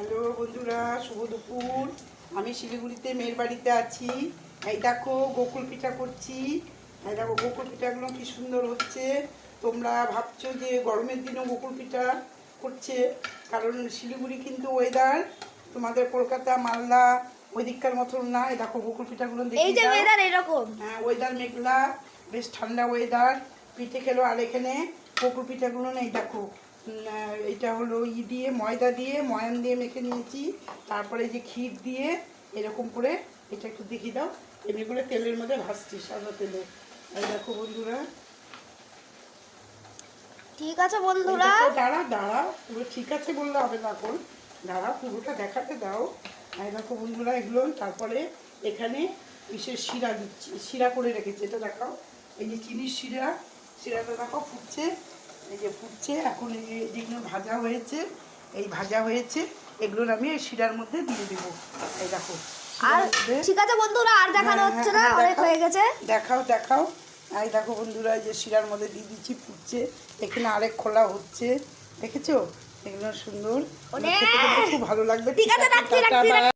Hello বন্ধুরা শুভ দুপুর। আমি শিলিগুড়িতে মেয়ের বাড়িতে আছি। এই দেখো গোকুল পিঠা করছি। এই দেখো গোকুল পিঠাগুলো কি সুন্দর হচ্ছে। তোমরা ভাবছ যে গরমের দিনেও গোকুল পিঠা করছে কারণ শিলিগুড়ি কিন্তু ওয়েদার তোমাদের কলকাতা মালদা ওই দিককার মতন না। এই দেখো গোকুল পিঠাগুলো এই যে ওয়েদার এরকম। হ্যাঁ ওয়েদার মেঘলা বেশ ঠান্ডা ওয়েদার পিঠে খেলো আর এখানে গোকুল পিঠাগুলো নেই দেখো। এটা হলো ই দিয়ে ময়দা দিয়ে ময়ান দিয়ে মেখে নিয়েছি। তারপরে যে ক্ষীর দিয়ে এরকম করে এটা একটু দেখিয়ে দাও। এমনি করে তেলের মধ্যে ভাজছি সাদা তেলে। এই দেখো বন্ধুরা। ঠিক আছে বন্ধুরা। দাঁড়া দাঁড়া পুরো ঠিক আছে বললে হবে না এখন। দাঁড়া পুরোটা দেখাতে দাও। এই দেখো বন্ধুরা এগুলো তারপরে এখানে বিশেষ শিরা দিচ্ছি শিরা করে রেখেছি। এটা দেখাও। এই যে চিনির শিরা শিরাটা দেখো ফুটছে। এই যে ফুটছে এখন এই যে যেগুলো ভাজা হয়েছে এই ভাজা হয়েছে এগুলো আমি এই শিরার মধ্যে দিয়ে দেবো। এই দেখো আর ঠিক আছে বন্ধুরা আর দেখানো হ্যাঁ, হচ্ছে হ্যাঁ, না হ্যাঁ, অনেক হয়ে গেছে। দেখাও দেখাও। এই দেখো বন্ধুরা এই যে শিরার মধ্যে দিয়ে দিচ্ছি ফুটছে। এখানে আরেক খোলা হচ্ছে দেখেছ? এগুলো সুন্দর। খুব ভালো লাগবে। ঠিক আছে,